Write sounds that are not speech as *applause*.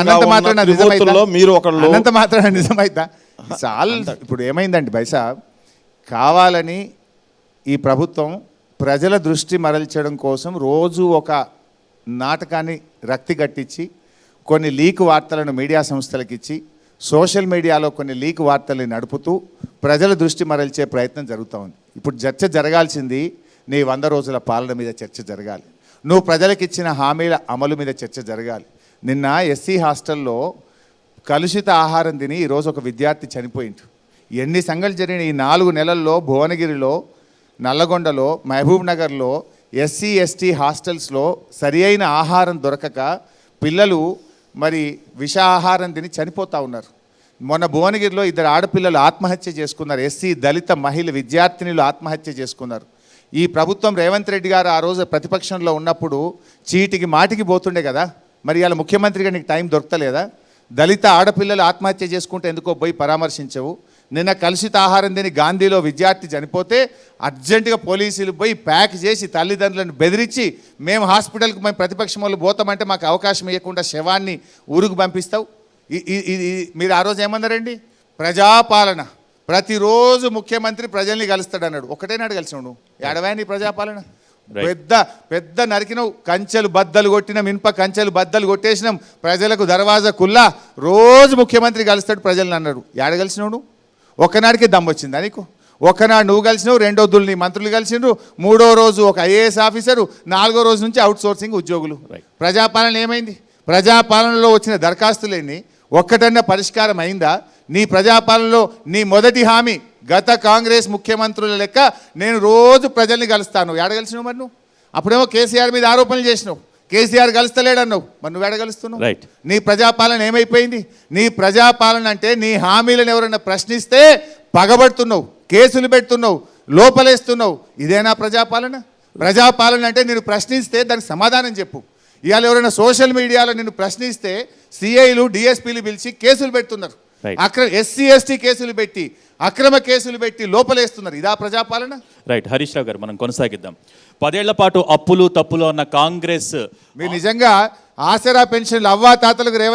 అనంత త్రిమూర్తుల్లో మీరు ఒకళ్ళు. అనంత మాత్రాన నిజమైతా *laughs* చాలా ఇప్పుడు ఏమైందండి బైసా? కావాలని ఈ ప్రభుత్వం ప్రజల దృష్టి మరల్చడం కోసం రోజు ఒక నాటకాన్ని రక్తి కట్టించి కొన్ని లీక్ వార్తలను మీడియా సంస్థలకు ఇచ్చి సోషల్ మీడియాలో కొన్ని లీక్ వార్తల్ని నడుపుతూ ప్రజల దృష్టి మరల్చే ప్రయత్నం జరుగుతూ ఉంది. ఇప్పుడు చర్చ జరగాల్సింది నీ వంద రోజుల పాలన మీద చర్చ జరగాలి. నువ్వు ప్రజలకు ఇచ్చిన హామీల అమలు మీద చర్చ జరగాలి. నిన్న ఎస్సీ హాస్టల్లో కలుషిత ఆహారం తిని ఈరోజు ఒక విద్యార్థి చనిపోయిండు. ఎన్ని సంఘటనలు జరిగిన ఈ నాలుగు నెలల్లో భువనగిరిలో నల్లగొండలో మహబూబ్ నగర్లో ఎస్సీ ఎస్టీ హాస్టల్స్లో సరి అయిన ఆహారం దొరకక పిల్లలు మరి విష ఆహారం తిని చనిపోతూ ఉన్నారు. మొన్న భువనగిరిలో ఇద్దరు ఆడపిల్లలు ఆత్మహత్య చేసుకున్నారు. ఎస్సీ దళిత మహిళ విద్యార్థినులు ఆత్మహత్య చేసుకున్నారు. ఈ ప్రభుత్వం రేవంత్ రెడ్డి గారు ఆ రోజు ప్రతిపక్షంలో ఉన్నప్పుడు చీటికి మాటికి పోతుండే కదా. మరి ఇలా ముఖ్యమంత్రిగా నీకు టైం దొరకలేదా? దళిత ఆడపిల్లలు ఆత్మహత్య చేసుకుంటే ఎందుకో పోయి పరామర్శించవు. నిన్న కలుషిత ఆహారం తిని గాంధీలో విద్యార్థి చనిపోతే అర్జెంటుగా పోలీసులు పోయి ప్యాక్ చేసి తల్లిదండ్రులను బెదిరించి మేము హాస్పిటల్కి మేము ప్రతిపక్షం వాళ్ళు పోతామంటే మాకు అవకాశం ఇవ్వకుండా శవాన్ని ఊరుకు పంపిస్తావు? ఇది మీరు ఆ రోజు ఏమన్నారండి? ప్రజాపాలన. ప్రతిరోజు ముఖ్యమంత్రి ప్రజల్ని కలుస్తాడు అన్నాడు ఒకటేనాడు కలిసినాడు ఎడవాయని ప్రజాపాలన? పెద్ద పెద్ద నరికినావు. కంచెలు బద్దలు కొట్టినాం ఇనుప కంచెలు బద్దలు కొట్టేసినాం. ప్రజలకు దర్వాజా కుల్లా. రోజు ముఖ్యమంత్రి కలుస్తాడు ప్రజల్ని అన్నాడు ఏడ కలిసినావు నువ్వు ఒక్కనాడికి దమ్ము వచ్చిందా నీకు? ఒక్కనాడు నువ్వు కలిసినావు రెండో దులు నీ మంత్రులు కలిసిండ్రు మూడో రోజు ఒక ఐఏఎస్ ఆఫీసరు నాలుగో రోజు నుంచి అవుట్ సోర్సింగ్ ఉద్యోగులు. ప్రజాపాలన ఏమైంది? ప్రజాపాలనలో వచ్చిన దరఖాస్తులేని ఒక్కటన్నా పరిష్కారం అయిందా? నీ ప్రజాపాలనలో నీ మొదటి హామీ గత కాంగ్రెస్ ముఖ్యమంత్రుల లెక్క నేను రోజు ప్రజల్ని కలుస్తాను. ఏడ కలిసినావు మరి నువ్వు? అప్పుడేమో కేసీఆర్ మీద ఆరోపణలు చేసినావు. కేసీఆర్ కలుస్తలేడన్నావు. మరి నువ్వు ఏడ కలుస్తున్నావు? Right. నీ ప్రజాపాలన ఏమైపోయింది? నీ ప్రజాపాలన అంటే నీ హామీలను ఎవరైనా ప్రశ్నిస్తే పగబడుతున్నావు కేసులు పెడుతున్నావు లోపలేస్తున్నావు. ఇదేనా ప్రజాపాలన? ప్రజాపాలన అంటే నేను ప్రశ్నిస్తే దానికి సమాధానం చెప్పు. ఇవాళ ఎవరైనా సోషల్ మీడియాలో నిన్ను ప్రశ్నిస్తే సిఐలు డిఎస్పీలు పిలిచి కేసులు పెడుతున్నారు. Right. అక్ర ఎస్సీ ఎస్టీ కేసులు పెట్టి అక్రమ కేసులు పెట్టి లోపలేస్తున్నారు. ఇదా ప్రజాపాలన? రైట్ హరీష్ రావు గారు మనం కొనసాగిద్దాం. పదేళ్ళ పాటు అప్పులు తప్పులు ఉన్న కాంగ్రెస్ మీరు నిజంగా ఆసరా పెన్షన్లు అవ్వా తాతలకు రేవ